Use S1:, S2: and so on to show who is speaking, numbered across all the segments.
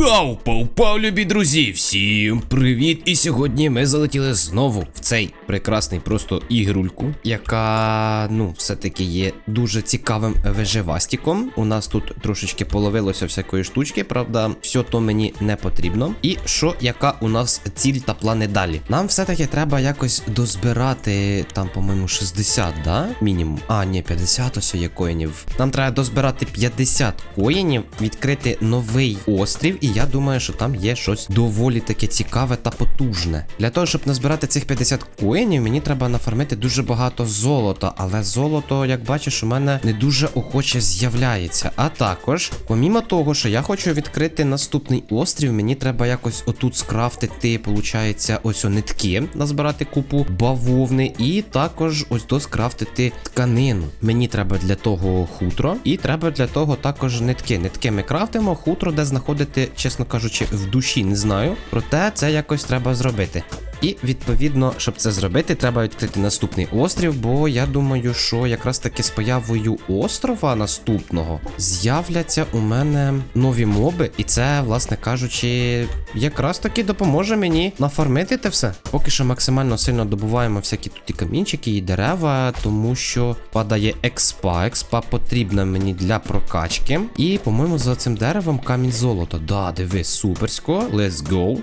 S1: Пау, пау, пау, любі друзі! Всім привіт! І сьогодні ми залетіли знову в цей прекрасний просто ігрульку, яка, ну, все-таки є дуже цікавим виживастіком. У нас тут трошечки половилося всякої штучки, правда, все то мені не потрібно. І що, яка у нас ціль та плани далі? Нам все-таки треба якось дозбирати там, по-моєму, 60, да? Мінімум. А, ні, 50 ось є коїнів. Нам треба дозбирати 50 коїнів, відкрити новий острів, і я думаю, що там є щось доволі таке цікаве та потужне. Для того, щоб назбирати цих 50 коїнів, мені треба нафармити дуже багато золота, але золото, як бачиш, у мене не дуже охоче з'являється. А також, помімо того, що я хочу відкрити наступний острів, мені треба якось отут скрафтити, получається, ось нитки, назбирати купу бавовни, і також ось до скрафтити тканину. Мені треба для того хутро, і треба для того також нитки. Нитки ми крафтимо, хутро, де знаходити, чесно кажучи, в душі не знаю. Проте це якось треба зробити. І відповідно, щоб це зробити, треба відкрити наступний острів, бо я думаю, що якраз таки з появою острова наступного з'являться у мене нові моби, і це, власне кажучи, якраз таки допоможе мені нафармити те все. Поки що максимально сильно добуваємо всякі тут і камінчики, і дерева, тому що падає експа. Експа потрібна мені для прокачки. І, по-моєму, за цим деревом камінь золота. Да, диви, суперсько. Let's go.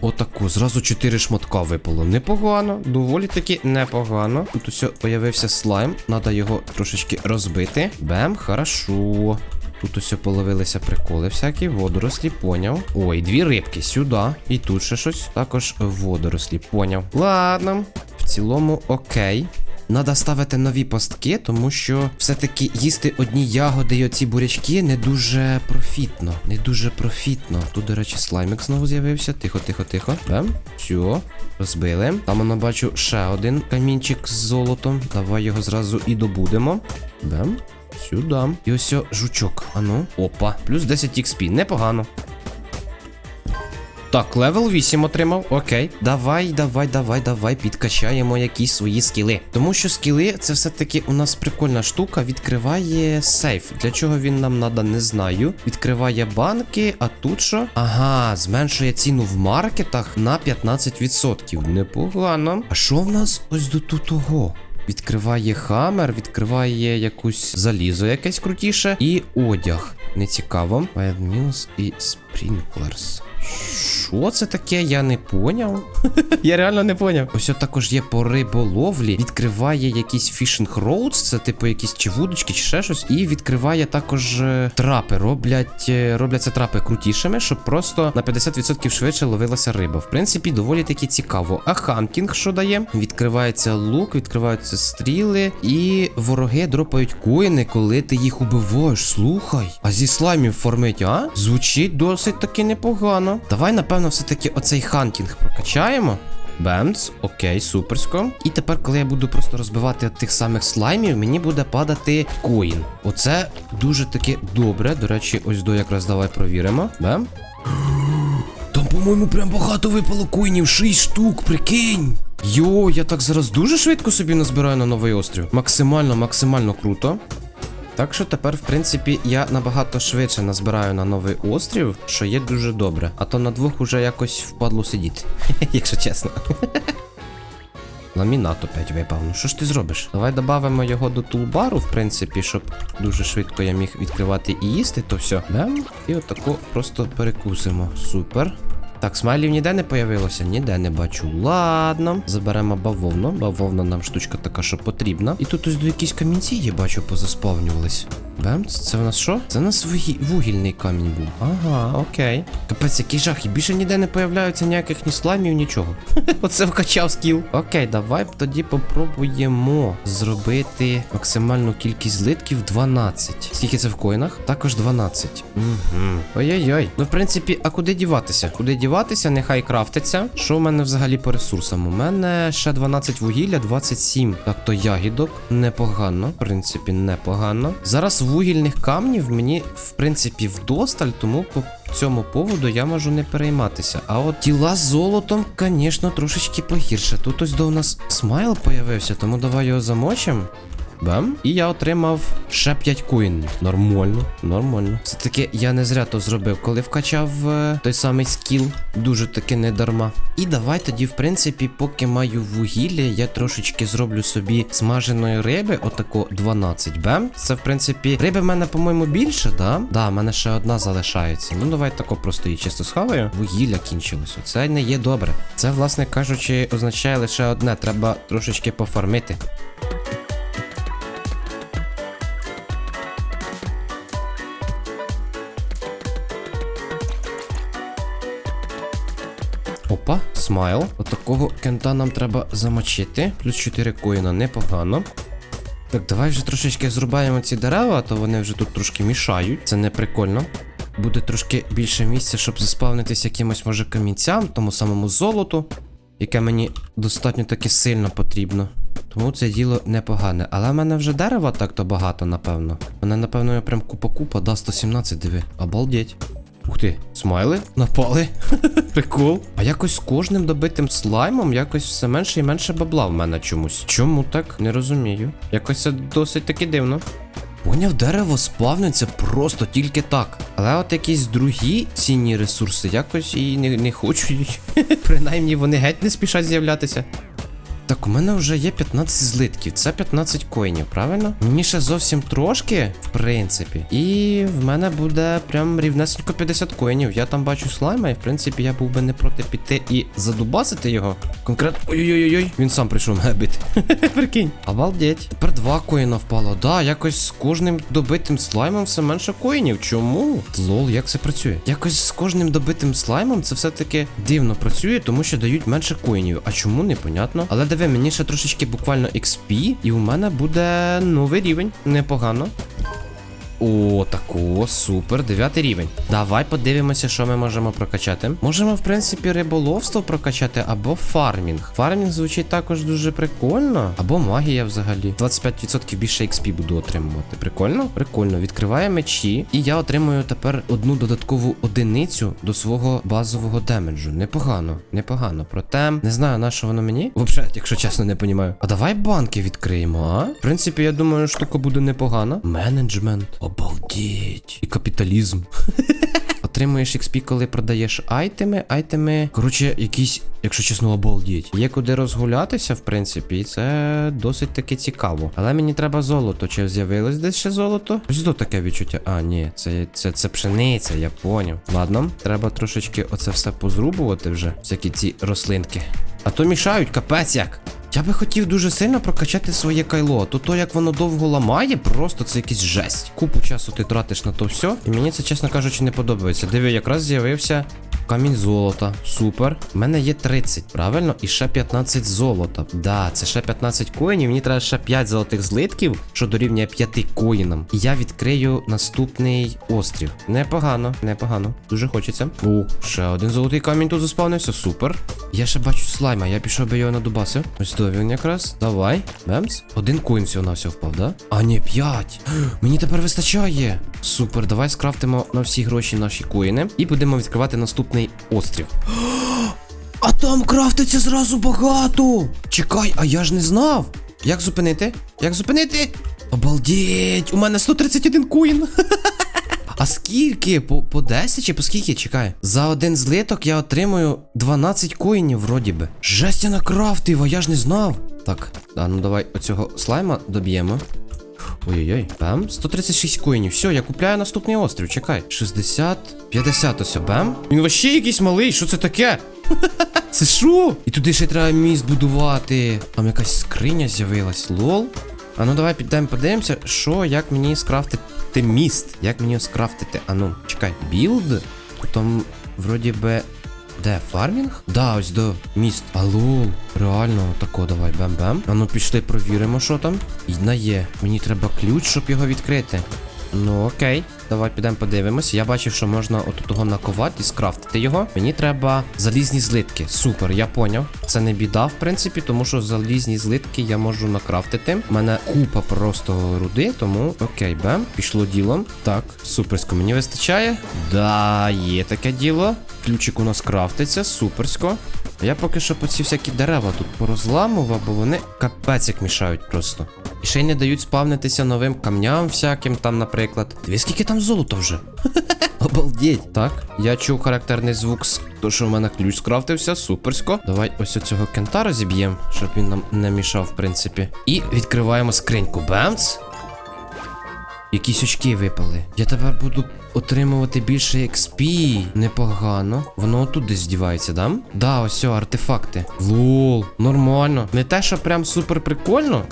S1: Отаку, зразу 4 шматка випало. Непогано, доволі таки непогано. Тут усе появився слайм, треба його трошечки розбити. Бем, хорошо. Тут усе половилися приколи всякі, водорослі, поняв. Ой, дві рибки сюди. І тут ще щось. Також водорослі, поняв. Ладно, в цілому окей. Надо ставити нові пастки, тому що все-таки їсти одні ягоди і оці бурячки не дуже профітно. Не дуже профітно. Тут, до речі, слаймик знову з'явився. Тихо, тихо, тихо. Бем. Все. Розбили. Там воно бачу ще один камінчик з золотом. Давай його зразу і добудемо. Бем. Сюди. І ось жучок. Ану. Опа. Плюс 10 XP. Непогано. Так, левел 8 отримав. Окей. Давай, давай, давай, давай, підкачаємо якісь свої скіли. Тому що скіли це все-таки у нас прикольна штука. Відкриває сейф. Для чого він нам надо, не знаю. Відкриває банки, а тут що? Ага, зменшує ціну в маркетах на 15%. Непогано. А що в нас ось до тут того? Відкриває хамер, відкриває якусь залізо якесь крутіше. І одяг. Нецікаво. Wildmills і Sprinklers. Що це таке? Я не поняв. Я реально не поняв. Ось також є по риболовлі. Відкриває якісь фішинг роудс, це типу якісь чи вудочки, чи ще щось. І відкриває також е, трапи. Роблять е, робляться трапи крутішими, щоб просто на 50% швидше ловилася риба. В принципі, доволі таки цікаво. А хантінг що дає? Відкривається лук, відкриваються стріли, і вороги дропають коїни, коли ти їх убиваєш. Слухай. А зі слаймів формить, а? Звучить досить таки непогано. Давай, напевно, все-таки оцей хантінг прокачаємо. Бемц, окей, суперсько. І тепер, коли я буду просто розбивати тих самих слаймів, мені буде падати коін. Оце дуже таки добре. До речі, ось до якраз давай провіримо. Бем. Там, по-моєму, прям багато випало коїнів, 6 штук, прикинь. Йо, я так зараз дуже швидко собі назбираю на новий острів. Максимально, максимально круто. Так що тепер, в принципі, я набагато швидше назбираю на новий острів, що є дуже добре. А то на двох уже якось впадло сидіти, якщо чесно. Ламінат опять випав. Ну що ж ти зробиш? Давай додамо його до тулбару, в принципі, щоб дуже швидко я міг відкривати і їсти, то все. Бем. І отако просто перекусимо. Супер. Так, смайлів ніде не появилося? Ніде не бачу. Ладно. Заберемо бавовну. Бавовна нам штучка така, що потрібна. І тут ось до якісь камінці, я бачу, позасповнювались. Бемц, це в нас що? Це у нас вугі... вугільний камінь був. Ага, окей. Капець, який жах. І більше ніде не появляються ніяких ні слаймів, нічого. Оце вкачав скіл. Окей, давай тоді попробуємо зробити максимальну кількість злитків 12. Скільки це в коїнах? Також 12. Угу. Ой-ой-ой. Ну, в принципі, а куди діватися? Куди діватися? Нехай крафтиться. Що в мене взагалі по ресурсам? У мене ще 12 вугілля, 27. Так, то ягідок. Непогано. В принципі, непогано. Зараз вугільних камнів мені, в принципі, вдосталь, тому по цьому поводу я можу не перейматися. А от тіла з золотом, звісно, трошечки погірше. Тут ось до у нас смайл появився, тому давай його замочимо. Бам. І я отримав ще 5 коїнів. Нормально, нормально. Все-таки я не зря то зробив, коли вкачав е, той самий скіл. Дуже таки не дарма. І давай тоді, в принципі, поки маю вугілля, я трошечки зроблю собі смаженої риби, отако 12 бем. Це, в принципі, риби в мене, по-моєму, більше, да? Да, в мене ще одна залишається. Ну, давай тако просто її чисто схаваю. Вугілля кінчилося. Це не є добре. Це, власне кажучи, означає лише одне: треба трошечки пофармити. Опа, смайл. Отакого кента нам треба замочити. Плюс 4 коїна непогано. Так, давай вже трошечки зрубаємо ці дерева, а то вони вже тут трошки мішають. Це не прикольно. Буде трошки більше місця, щоб заспавнитись якимось, може, камінцям, тому самому золоту, яке мені достатньо таки сильно потрібно. Тому це діло непогане. Але в мене вже дерева так-то багато, напевно. Мене, напевно, прям купа-купа, да, 117, диви. Обалдеть. Ух ти, смайли напали. Прикол. А якось з кожним добитим слаймом якось все менше і менше бабла в мене чомусь. Чому так? Не розумію. Якось це досить таки дивно. Поняв, дерево спавниться просто тільки так. Але от якісь другі цінні ресурси якось і не, не хочуть. Принаймні вони геть не спішать з'являтися. Так, у мене вже є 15 злитків, це 15 коїнів, правильно? Мені ще зовсім трошки, в принципі. І в мене буде прям рівнесенько 50 коїнів. Я там бачу слайма, і в принципі я був би не проти піти і задубасити його. Конкретно. Ой-ой-ой, він сам прийшов мене бити. Прикинь. Обалдеть. Тепер два коїна впало. Да, якось з кожним добитим слаймом все менше коїнів. Чому? Лол, як це працює? Якось з кожним добитим слаймом це все-таки дивно працює, тому що дають менше коїнів. А чому непонятно? Але диви, мені ще трошечки буквально XP, і у мене буде новий рівень. Непогано. О, тако, супер, дев'ятий рівень. Давай подивимося, що ми можемо прокачати. Можемо, в принципі, риболовство прокачати або фармінг. Фармінг звучить також дуже прикольно. Або магія взагалі. 25% більше XP буду отримувати. Прикольно? Прикольно. Відкриває мечі, і я отримую тепер одну додаткову одиницю до свого базового демеджу. Непогано, непогано. Проте не знаю, на що воно мені. Взагалі, якщо чесно, не понімаю. А давай банки відкриємо, а? В принципі, я думаю, штука буде непогана. Менеджмент. Обалдеть. І капіталізм. Отримуєш XP, коли продаєш айтеми. Айтеми. Коротше, якісь, якщо чесно, обалдеть. Є куди розгулятися, в принципі, і це досить таки цікаво. Але мені треба золото. Чи з'явилось десь ще золото? Ось тут таке відчуття. А, ні, це, це, це пшениця, я поняв. Ладно, треба трошечки оце все позрубувати вже. Всякі ці рослинки. А то мішають, капець як. Я би хотів дуже сильно прокачати своє кайло. То то, як воно довго ламає, просто це якийсь жесть. Купу часу ти тратиш на то все. І мені це, чесно кажучи, не подобається. Диви, якраз з'явився камінь золота. Супер. У мене є 30, правильно? І ще 15 золота. Да, це ще 15 коїнів. Мені треба ще 5 золотих злитків, що дорівнює 5 коїнам. І я відкрию наступний острів. Непогано, непогано. Дуже хочеться. О, ще один золотий камінь тут заспавнився. Супер. Я ще бачу слайма, я пішов би його надубасив. Ось то він якраз. Давай. Бемс. Один коін всього на все впав, да? А, ні, 5. Мені тепер вистачає. Супер, давай скрафтимо на всі гроші наші коїни. І будемо відкривати наступний острів. А там крафтиться зразу багато. Чекай, а я ж не знав. Як зупинити? Як зупинити? Обалдеть! У мене 131 коін. А скільки? По, по 10 чи по скільки? Чекай. За один злиток я отримую 12 коїнів, вроді би. Жесть я накрафтив, а я ж не знав. Так, а ну давай оцього слайма доб'ємо. Ой-ой-ой, бам, 136 коїнів. Все, я купляю наступний острів. Чекай. 60, 50 ось, бам. Він вообще якийсь малий, що це таке? Це що? І туди ще треба міст будувати. Там якась скриня з'явилась, лол. А ну давай підемо подивимося, що, як мені скрафтити міст. Як мені скрафтити? А ну, чекай, білд? Потім, вроді би. Де фармінг? Да, ось до міст. Алло, реально, тако, давай, бем-бем. А ну пішли, провіримо, що там. І на є. Мені треба ключ, щоб його відкрити. Ну окей, давай підемо подивимось. Я бачив, що можна от того наковати і скрафтити його. Мені треба залізні злитки. Супер, я поняв. Це не біда, в принципі, тому що залізні злитки я можу накрафтити. У мене купа просто руди, тому окей, бем, пішло діло. Так, суперсько, мені вистачає. Да, є таке діло. Ключик у нас крафтиться, суперсько. Я поки що по ці всякі дерева тут порозламував, бо вони капець як мішають просто. І ще й не дають спавнитися новим камням всяким там, наприклад. Диви, скільки там золота вже. Обалдеть. Так, я чув характерний звук, то що в мене ключ скрафтився, суперсько. Давай ось оцього кентара зіб'ємо, щоб він нам не мішав, в принципі. І відкриваємо скриньку. Бемц. Якісь очки випали. Я тепер буду отримувати більше XP. Непогано. Воно отут десь здівається, да? Да, ось артефакти. Лол, нормально. Не те, що прям супер прикольно.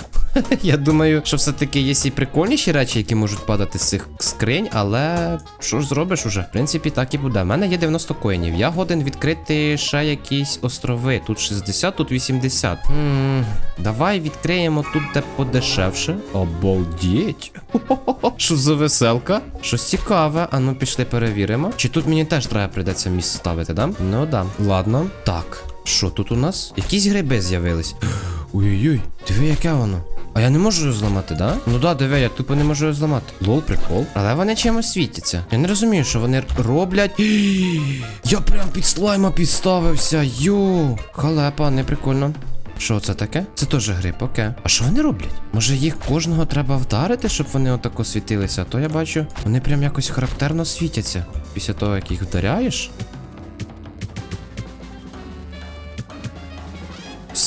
S1: Я думаю, що все-таки є і прикольніші речі, які можуть падати з цих скринь, але що ж зробиш уже? В принципі, так і буде. У мене є 90 коїнів. Я годен відкрити ще якісь острови. Тут 60, тут 80. Хм, давай відкриємо тут де подешевше. Обалдеть. Хо-хо-хо. Що за веселка? Щось цікаве. А ну пішли перевіримо. Чи тут мені теж треба прийдеться місце ставити, да? Ну да. Ладно. Так. Що тут у нас? Якісь гриби з'явились. Ой-ой-ой, диви, яке воно. А я не можу його зламати, да? Ну да, диви, я тупо не можу його зламати. Лол, прикол. Але вони чимось світяться. Я не розумію, що вони роблять. Я прям під слайма підставився. Йо. Халепа, не прикольно. Що це таке? Це теж гриб, окей. А що вони роблять? Може їх кожного треба вдарити, щоб вони отако світилися? А то я бачу, вони прям якось характерно світяться. Після того, як їх вдаряєш.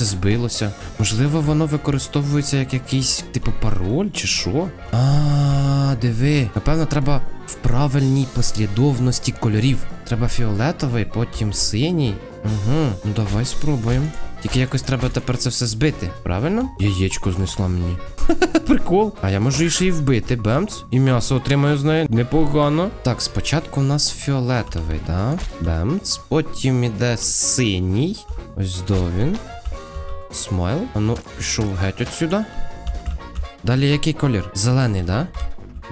S1: Все збилося. Можливо, воно використовується як якийсь типу пароль чи що? А, диви. Напевно, треба в правильній послідовності кольорів. Треба фіолетовий, потім синій. Угу, ну давай спробуємо. Тільки якось треба тепер це все збити, правильно? Яєчко знесла мені. Прикол. А я можу її ще й вбити, бемц. І м'ясо отримаю з неї. Непогано. Так, спочатку у нас фіолетовий, да? Бемц. Потім іде синій. Ось до він. Смайл. А ну, пішов геть отсюда. Далі який колір? Зелений, да?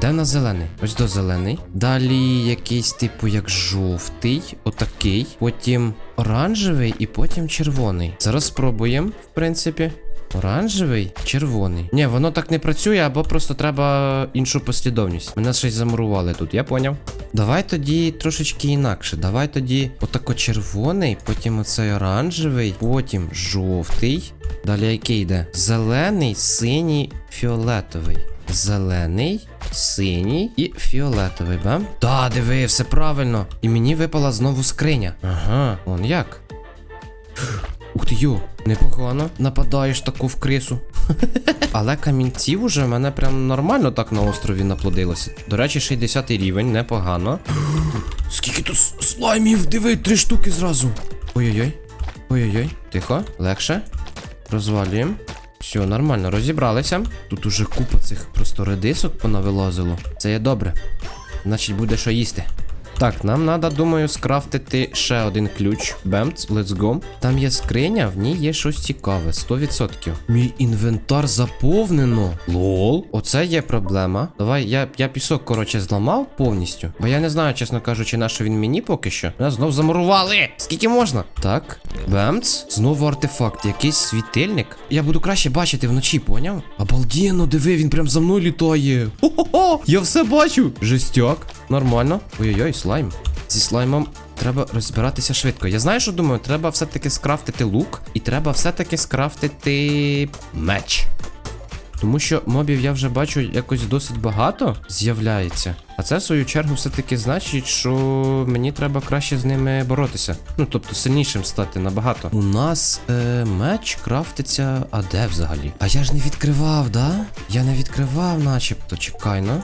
S1: Де в нас зелений? Ось до зелений. Далі якийсь, типу, як жовтий, отакий. Потім оранжевий і потім червоний. Зараз спробуємо, в принципі. Оранжевий, червоний. Ні, воно так не працює, або просто треба іншу послідовність. Мене щось замурували тут, я поняв. Давай тоді трошечки інакше. Давай тоді отако червоний, потім оцей оранжевий, потім жовтий. Далі який йде? Зелений, синій, фіолетовий. Зелений, синій і фіолетовий, бам? Да, диви, все правильно. І мені випала знову скриня. Ага, он як? Ух ти йо, непогано. Нападаєш таку в крису. Але камінців уже в мене прям нормально так на острові наплодилося. До речі, 60 рівень, непогано. Скільки тут слаймів, диви, три штуки зразу. Ой-ой-ой. Ой-ой-ой. Тихо, легше. Розвалюємо. Все, нормально, розібралися. Тут уже купа цих просто редисок понавилазило. Це є добре. Значить, буде що їсти. Так, нам треба, думаю, скрафтити ще один ключ. Бемц, let's go. Там є скриня, в ній є щось цікаве, 100%. Мій інвентар заповнено. Лол. Оце є проблема. Давай, я, я пісок, коротше, зламав повністю. Бо я не знаю, чесно кажучи, на що він мені поки що. Нас знов замурували. Скільки можна? Так. Бемц. Знову артефакт, якийсь світильник. Я буду краще бачити вночі, поняв? Обалденно, диви, він прям за мною літає. Хо-хо-хо! Я все бачу. Жестяк. Нормально. Ой-ой-ой, слайм. Зі слаймом треба розбиратися швидко. Я знаю, що думаю, треба все-таки скрафтити лук, і треба все-таки скрафтити меч. Тому що мобів я вже бачу якось досить багато з'являється. А це в свою чергу все-таки значить, що мені треба краще з ними боротися. Ну, тобто сильнішим стати набагато. У нас е, меч крафтиться. А де взагалі? А я ж не відкривав, да? Я не відкривав, начебто. Чекай, ну.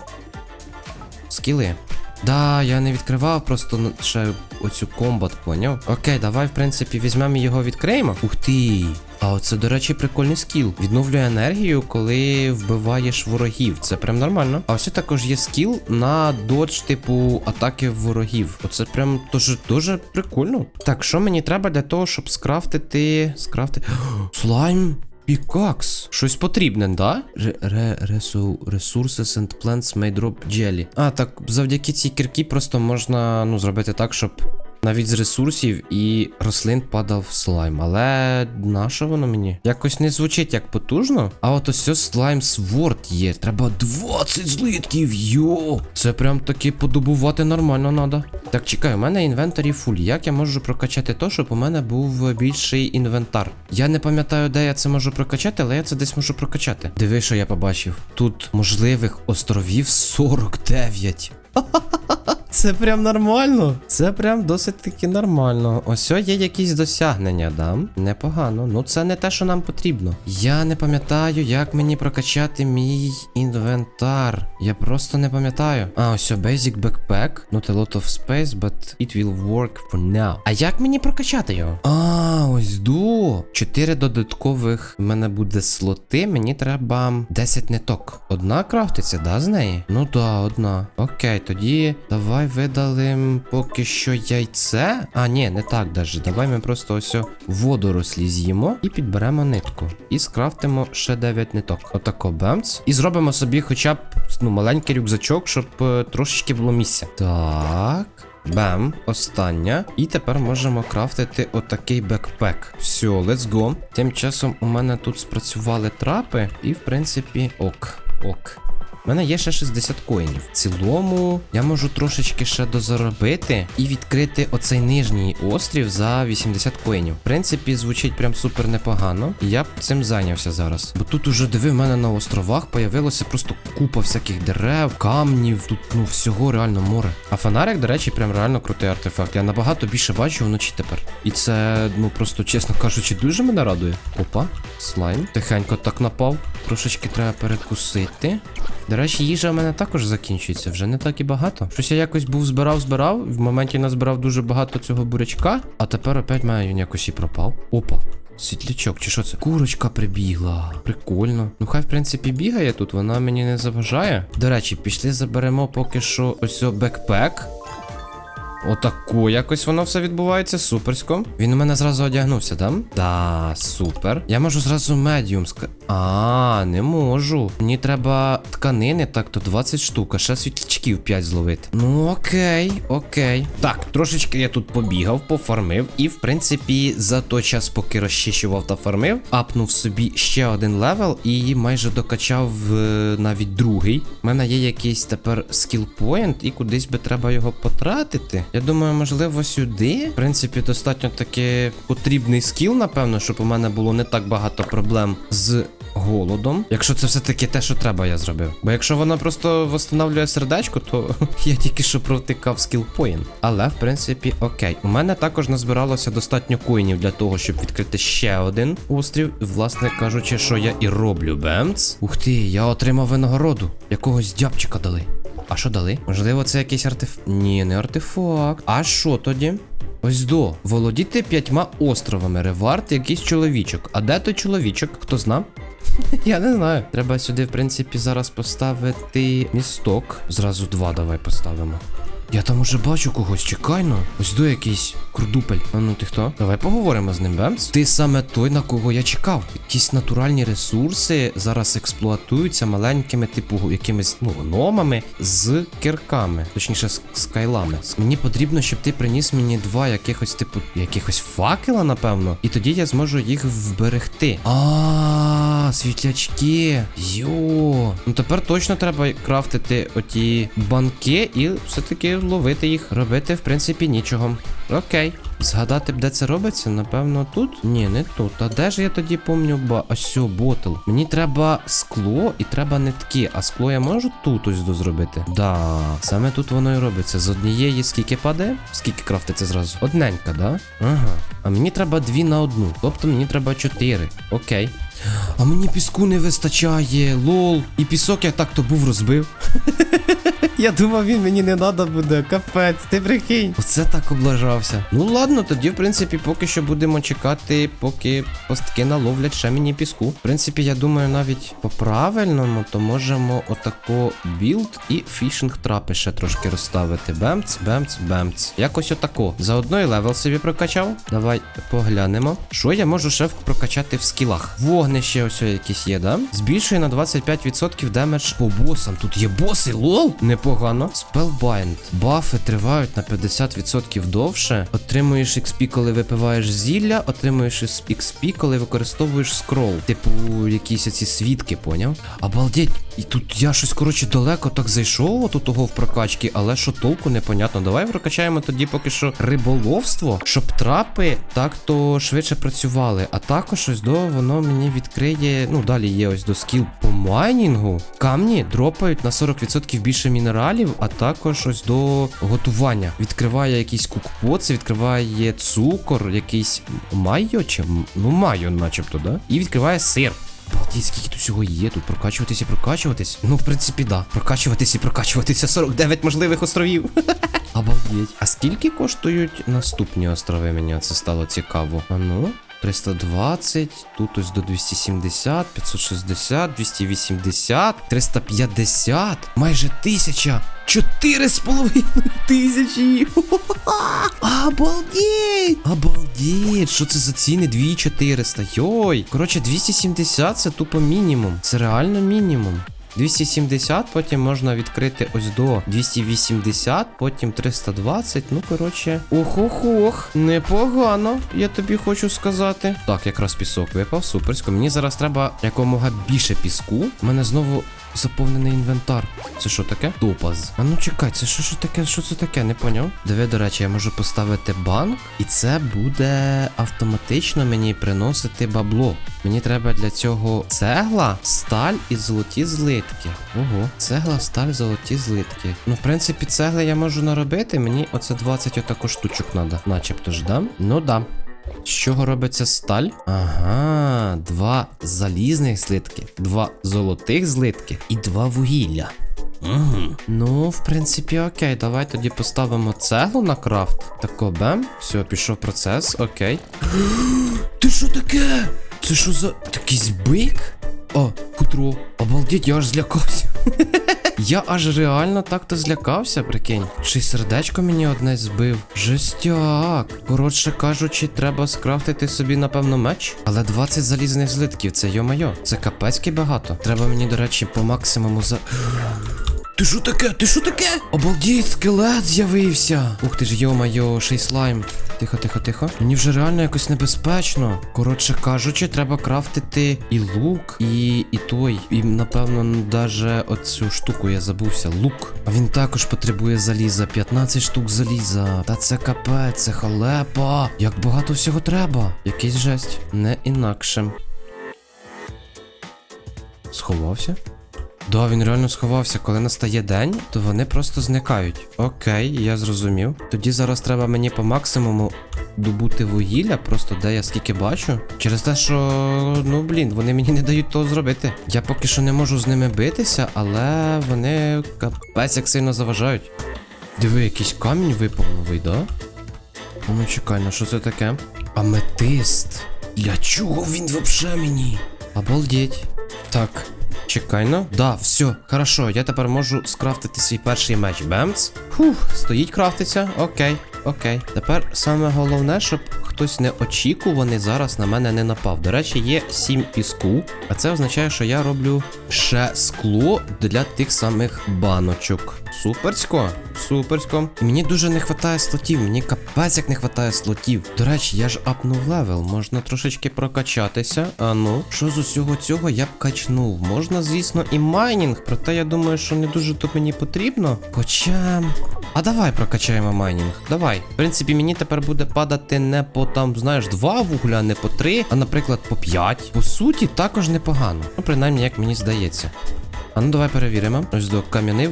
S1: Скіли. Да, я не відкривав, просто ще оцю комбат, поняв? Окей, давай, в принципі, візьмемо його відкриємо. Ух ти! А оце, до речі, прикольний скіл. Відновлює енергію, коли вбиваєш ворогів. Це прям нормально. А ось також є скіл на додж, типу, атаки ворогів. Оце прям дуже дуже прикольно. Так, що мені треба для того, щоб скрафтити. Скрафтити. Слайм. Пікакс. Щось потрібне, да? Resources and plants may drop jelly. А, так завдяки цій кірки просто можна ну, зробити так, щоб навіть з ресурсів і рослин падав слайм. Але на що воно мені? Якось не звучить як потужно. А от ось слайм сворд є. Треба 20 злитків. Йо! Це прям таки подобувати нормально надо. Так, чекай, у мене інвентарі фуль. Як я можу прокачати то, щоб у мене був більший інвентар? Я не пам'ятаю, де я це можу прокачати, але я це десь можу прокачати. Диви, що я побачив. Тут можливих островів 49. Це прям нормально. Це прям досить таки нормально. Ось є якісь досягнення, да? Непогано. Ну це не те, що нам потрібно. Я не пам'ятаю, як мені прокачати мій інвентар. Я просто не пам'ятаю. А, ось Basic Backpack. Not a lot of space, but it will work for now. А як мені прокачати його? А, ось до. Чотири додаткових в мене буде слоти. Мені треба 10 ниток. Одна крафтиться, да, з неї? Ну да, одна. Окей, тоді давай видалим поки що яйце. А, ні, не так даже. Давай ми просто ось водорослі з'їмо і підберемо нитку. І скрафтимо ще 9 ниток. Отако бемц. І зробимо собі хоча б ну, маленький рюкзачок, щоб е, трошечки було місця. Так. Бем, остання. І тепер можемо крафтити отакий бекпек. Все, let's go. Тим часом у мене тут спрацювали трапи, і в принципі ок. Ок. У мене є ще 60 коїнів. В цілому я можу трошечки ще дозаробити і відкрити оцей нижній острів за 80 коїнів. В принципі, звучить прям супер непогано. І я б цим зайнявся зараз. Бо тут уже диви, в мене на островах появилося просто купа всяких дерев, камнів. Тут ну всього реально море. А фонарик, до речі, прям реально крутий артефакт. Я набагато більше бачу вночі тепер. І це, ну просто чесно кажучи, дуже мене радує. Опа, слайм. Тихенько так напав. Трошечки треба перекусити. До речі, їжа в мене також закінчується, вже не так і багато. Щось я якось був збирав, збирав. В моменті назбирав дуже багато цього бурячка, а тепер опять має він якось і пропав. Опа. Світлячок, чи що це? Курочка прибігла. Прикольно. Ну хай, в принципі, бігає тут, вона мені не заважає. До речі, пішли заберемо поки що ось бекпек. Отако якось воно все відбувається, суперсько. Він у мене зразу одягнувся, да? Да, супер. Я можу зразу медіум ска. А, не можу. Мені треба тканини, так то 20 штук, а ще світлячків 5 зловити. Ну окей, окей. Так, трошечки я тут побігав, пофармив, і в принципі, за той час, поки розчищував та фармив, апнув собі ще один левел і майже докачав е, навіть другий. У мене є якийсь тепер скілпоінт, і кудись би треба його потратити. Я думаю, можливо, сюди. В принципі, достатньо таки потрібний скіл, напевно, щоб у мене було не так багато проблем з. Голодом, якщо це все-таки те, що треба, я зробив. Бо якщо вона просто восстанавлює сердечко, то я тільки що провтикав скілпоін. Але в принципі, окей. У мене також назбиралося достатньо коїнів для того, щоб відкрити ще один острів. Власне кажучи, що я і роблю, бемц. Ух ти, я отримав винагороду. Якогось дябчика дали. А що дали? Можливо, це якийсь артефакт. Ні, не артефакт. А що тоді? Ось до. Володіти п'ятьма островами. Ревард якийсь чоловічок. А де той чоловічок? Хто зна? Я не знаю. Треба сюди, в принципі, зараз поставити місток. Зразу два давай поставимо. Я там уже бачу когось, чекай ну. Ось до якийсь курдупель. А ну ти хто? Давай поговоримо з ним, Бемс. Ти саме той, на кого я чекав. Якісь натуральні ресурси зараз експлуатуються маленькими, типу, якимись ну, гномами з кирками, точніше, з скайлами. Мені потрібно, щоб ти приніс мені два якихось, типу, якихось факела, напевно. І тоді я зможу їх вберегти. А, світлячки. Йо. Ну тепер точно треба крафтити оті банки і все-таки ловити їх. Робити, в принципі, нічого. Окей. Згадати б, де це робиться? Напевно, тут? Ні, не тут. А де ж я тоді помню ба. Ось ботл. Мені треба скло і треба нитки. А скло я можу тут ось дозробити? Да, саме тут воно і робиться. З однієї скільки падає? Скільки крафтиться зразу? Одненька, да? Ага. А мені треба дві на одну. Тобто мені треба чотири. Окей. А мені піску не вистачає, лол. І пісок я так то був розбив. Я думав, він мені не треба буде. Капець, ти прикинь. Оце так облажався. Ну ладно, тоді, в принципі, поки що будемо чекати, поки пастки наловлять ще мені піску. В принципі, я думаю, навіть по правильному, то можемо отако білд і фішинг трапи ще трошки розставити. Бемц, бемц, бемц. Якось отако. Заодно і левел собі прокачав. Давай поглянемо. Що я можу ще прокачати в скілах? Вогнище ось якісь є, да? Збільшує на 25% демедж по босам. Тут є боси, лол? Не непогано. Spellbind. Бафи тривають на 50% довше. Отримуєш XP, коли випиваєш зілля, отримуєш XP, коли використовуєш скрол. Типу, якісь ці свідки, поняв? Обалдеть, і тут я щось, коротше, далеко так зайшов от у того в прокачки, але що толку непонятно. Давай прокачаємо тоді поки що риболовство, щоб трапи так то швидше працювали. А також ось до воно мені відкриє. Ну, далі є ось до скіл по майнінгу. Камні дропають на 40% більше мінералів, а також ось до готування. Відкриває якийсь кукпоц, відкриває цукор, якийсь майо чи ну майо, начебто, да? І відкриває сир. Балдіть, скільки тут всього є, тут прокачуватись і прокачуватись. Ну, в принципі, да. Прокачуватись і прокачуватися 49 можливих островів. Обалдеть. А скільки коштують наступні острови? Мені це стало цікаво. А ну. 320, тут ось до 270, 560, 280, 350, майже тисяча. Чотири з половиною тисячі. Обалдеть! Обалдеть! Що це за ціни? 2400. Йой. Коротше, 270 це тупо мінімум. Це реально мінімум. 270, потім можна відкрити ось до 280, потім 320. Ну, коротше. Ох-ох-ох, непогано, я тобі хочу сказати. Так, якраз пісок випав, суперсько. Мені зараз треба якомога більше піску. У мене знову заповнений інвентар. Це що таке? Топаз. А ну чекай, це що, що таке? Що це таке? Не поняв. Диви, до речі, я можу поставити банк, і це буде автоматично мені приносити бабло. Мені треба для цього цегла, сталь і золоті злитки. Ого, цегла, сталь, золоті злитки. Ну, в принципі, цегли я можу наробити. Мені оце 20 отако штучок треба. Начебто ж, да? Ну да. З чого робиться сталь? Ага, два залізних злитки, два золотих злитки і два вугілля. Угу. Ну, в принципі, окей, давай тоді поставимо цеглу на крафт. Тако бем. Все, пішов процес, окей. Ти що таке? Це що за такийсь бик? О, хутро. Обалдеть, я аж злякався. Я аж реально так-то злякався, прикинь. Чи сердечко мені одне збив. Жестяк. Коротше кажучи, треба скрафтити собі, напевно, меч. Але 20 залізних злитків, це йо-майо. Це капецьки багато. Треба мені, до речі, по максимуму за. Ти що таке? Ти що таке? Обалдіть, скелет з'явився. Ух ти ж, йо-майо, ще слайм. Тихо, тихо, тихо. Мені вже реально якось небезпечно. Коротше кажучи, треба крафтити і лук, і, і той. І напевно, даже оцю штуку я забувся. Лук. А він також потребує заліза. 15 штук заліза. Та це капець, це халепа. Як багато всього треба. Якийсь жесть. Не інакше. Сховався? Да, він реально сховався. Коли настає день, то вони просто зникають. Окей, я зрозумів. Тоді зараз треба мені по максимуму добути вугілля, просто де я скільки бачу. Через те, що, ну блін, вони мені не дають того зробити. Я поки що не можу з ними битися, але вони капець як сильно заважають. Диви, якийсь камінь випав новий, да? Ну чекай, ну що це таке? Аметист. Для чого він вообще мені? Обалдеть. Так, чекай ну. Да, все, хорошо, я тепер можу скрафтити свій перший меч. Бемц. Фух, стоїть крафтиться. Окей, окей. Тепер саме головне, щоб хтось неочікуваний зараз на мене не напав. До речі, є 7 піску, а це означає, що я роблю ще скло для тих самих баночок. Суперсько, суперсько. Мені дуже не вистачає слотів, мені капець як не вистачає слотів. До речі, я ж апнув левел, можна трошечки прокачатися. А ну, що з усього цього я б качнув? Можна, звісно, і майнінг, проте я думаю, що не дуже то мені потрібно. Хоча. А давай прокачаємо майнінг. Давай. В принципі, мені тепер буде падати не по там, знаєш, два вугля, не по три, а наприклад, по п'ять. По суті, також непогано. Ну, принаймні, як мені здається. А ну давай перевіримо. Ось до кам'яни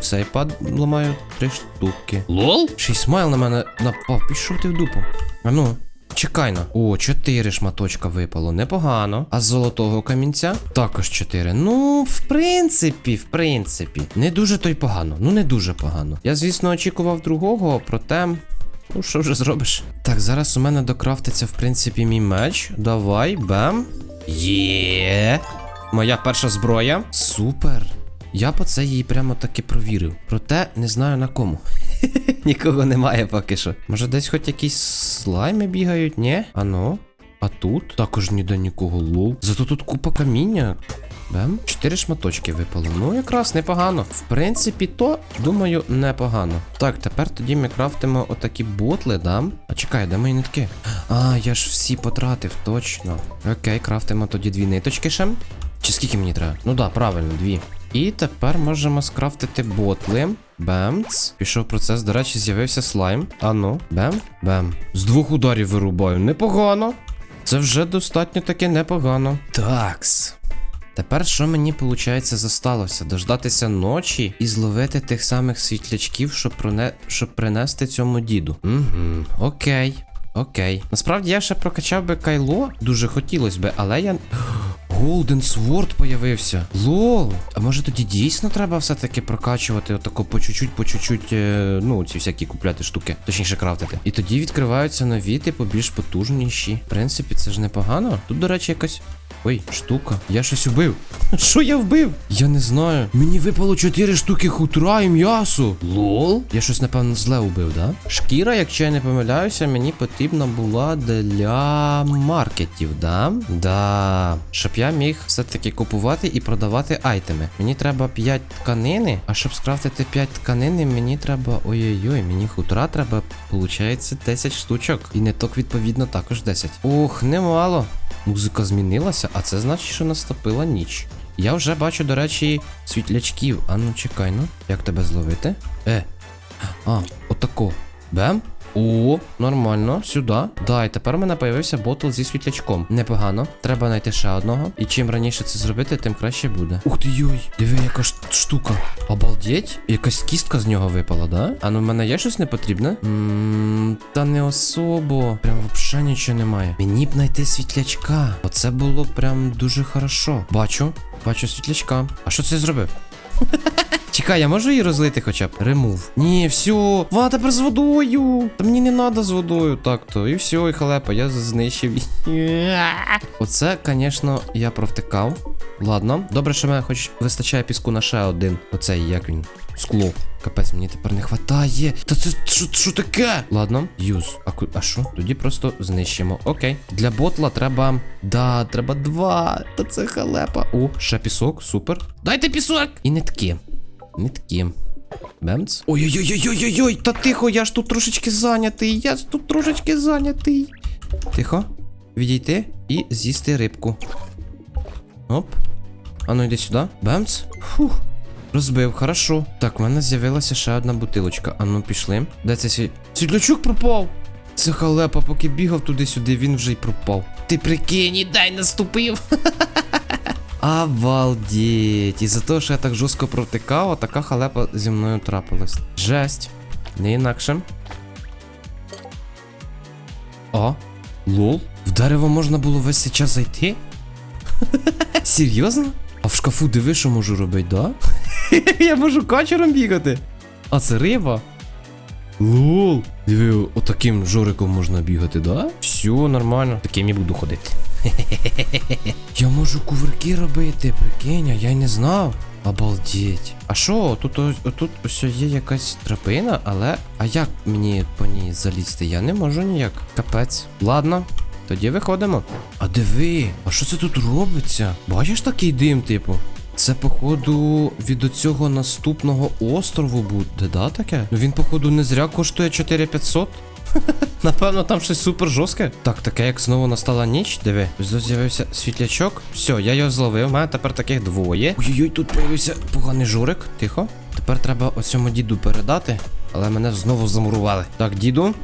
S1: цей пад ламаю три штуки. Лол? Й смайл на мене напав. Пішов ти в дупу. А ну. Чекай на. О, чотири шматочка випало. Непогано. А з золотого камінця також чотири. Ну, в принципі, в принципі. Не дуже то й погано. Ну, не дуже погано. Я, звісно, очікував другого, проте. Ну, що вже зробиш? Так, зараз у мене докрафтиться, в принципі, мій меч. Давай, бем. Є. Моя перша зброя. Супер. Я по це її прямо таки провірив. Проте не знаю на кому. Нікого немає поки що. Може десь хоч якісь слайми бігають, ні? Ано? А тут? Також ніде нікого лол. Зато тут купа каміння. Бем. Чотири шматочки випало. Ну, якраз непогано. В принципі, то, думаю, непогано. Так, тепер тоді ми крафтимо отакі ботли, да? А чекай, де мої нитки? А, я ж всі потратив, точно. Окей, крафтимо тоді дві ниточки ще. Чи скільки мені треба? Ну да, правильно, дві. І тепер можемо скрафтити ботли. Бемц. Пішов процес, до речі, з'явився слайм. А ну, бем, бем. З двох ударів вирубаю. Непогано. Це вже достатньо таки непогано. Такс. Тепер що мені, виходить, зосталося? Дождатися ночі і зловити тих самих світлячків, щоб, проне... щоб принести цьому діду. Угу, окей. Окей. Насправді я ще прокачав би кайло, дуже хотілося би, але я. Голден Sword появився. Лол. А може тоді дійсно треба все-таки прокачувати отако по чуть-чуть, по чуть-чуть, е, ну, ці всякі купляти штуки, точніше крафтити. І тоді відкриваються нові, типу, більш потужніші. В принципі, це ж непогано. Тут, до речі, якась. Ой, штука. Я щось убив. Що я вбив? Я не знаю. Мені випало 4 штуки хутра і м'ясо. Лол? Я щось, напевно, зле убив, да? Шкіра, якщо я не помиляюся, мені потрібна була для маркетів, да? Да. Щоб я міг все-таки купувати і продавати айтеми. Мені треба 5 тканини, а щоб скрафтити 5 тканини, мені треба. Ой-ой-ой, мені хутра треба, виходить, 10 штучок. І ниток, відповідно, також 10. Ух, немало. Музика змінилася, а це значить, що наступила ніч. Я вже бачу, до речі, світлячків. А ну чекай, ну. Як тебе зловити? Е. А, отако. Бем? О, нормально, сюди. Да, і тепер у мене появився ботл зі світлячком. Непогано. Треба знайти ще одного. І чим раніше це зробити, тим краще буде. Ух ти йой, диви, яка ж штука. Обалдеть? Якась кістка з нього випала, да? А ну в мене є щось непотрібне? Ммм, та не особо. Прям взагалі нічого немає. Мені б знайти світлячка. Оце було прям дуже хорошо. Бачу, бачу світлячка. А що це зробив? Чекай, я можу її розлити хоча б? Ремув. Ні, все. Ва, тепер з водою. Та мені не треба з водою так-то. І все, і халепа, я знищив. Оце, звісно, я провтикав. Ладно. Добре, що мене хоч вистачає піску на ще один. Оцей, як він? Скло. Капець, мені тепер не хватає. Та це що, що таке? Ладно, юз. А а що? Тоді просто знищимо. Окей. Для ботла треба. Да, треба два. Та це халепа. О, ще пісок, супер. Дайте пісок! І нитки. Нитки. Бемц. Ой-ой-ой-ой-ой-ой! Та тихо, я ж тут трошечки зайнятий. Я ж тут трошечки зайнятий. Тихо. Відійти і з'їсти рибку. Оп. А ну йди сюди. Бемц. Фух. Розбив, хорошо. Так, в мене з'явилася ще одна бутилочка. А ну пішли. Де це світ? Світлячок пропав. Це халепа, поки бігав туди-сюди, він вже й пропав. Ти прикинь, дай наступив. Обалдеть. І за те, що я так жорстко провтикав, така халепа зі мною трапилась. Жесть. Не інакше. О, лол. В дерево можна було весь цей час зайти? Серйозно? А в шкафу диви, що можу робити, да? Я можу качером бігати. А це риба. Лол. Диви, отаким жориком можна бігати, да? Все нормально. Таким і буду ходити. Я можу кувырки робити, прикинь, а я не знав. Обалдеть. А що, тут тут ось є якась трапина, але. А як мені по ній залізти? Я не можу ніяк. Капець. Ладно. Тоді виходимо. А диви, а що це тут робиться? Бачиш такий дим, типу? Це, походу, від оцього наступного острову буде, да, таке? Ну він, походу, не зря коштує 4500. Напевно, там щось супер жорстке. Так, таке, як знову настала ніч, диви. Тут з'явився світлячок. Все, я його зловив. У мене тепер таких двоє. Ой-ой, тут появився поганий журик. Тихо. Тепер треба оцьому діду передати, але мене знову замурували. Так, діду.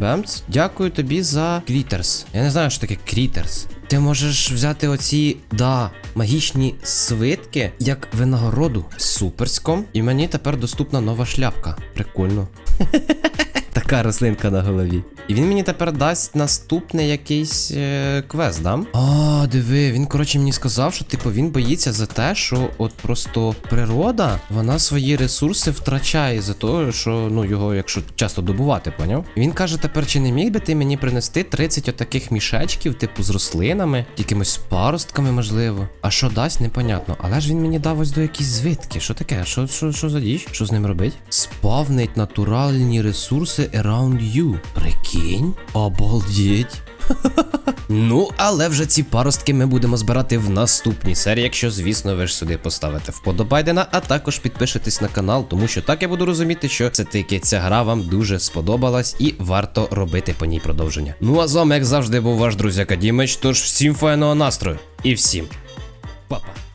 S1: Бемц, дякую тобі за крітерс. Я не знаю, що таке крітерс. Ти можеш взяти оці, да, магічні свитки як винагороду. Суперсько. І мені тепер доступна нова шляпка. Прикольно. Така рослинка на голові. І він мені тепер дасть наступний якийсь е, квест, да? А, диви, він, коротше, мені сказав, що типу він боїться за те, що от просто природа, вона свої ресурси втрачає за те, що ну його, якщо часто добувати, поняв? Він каже: тепер, чи не міг би ти мені принести 30 отаких мішечків, типу з рослинами, якимось паростками, можливо. А що дасть, непонятно. Але ж він мені дав ось до якісь звитки. Що таке? Що, що, що за діч? Що з ним робить? Спавнить натуральні ресурси around you. Прикинь? Обалдеть. Ну, але вже ці паростки ми будемо збирати в наступній серії, якщо, звісно, ви ж сюди поставите вподобайдена, а також підпишетесь на канал, тому що так я буду розуміти, що це таки ця гра вам дуже сподобалась і варто робити по ній продовження. Ну а з як завжди, був ваш друзяка Дімич, тож всім файного настрою і всім па-па.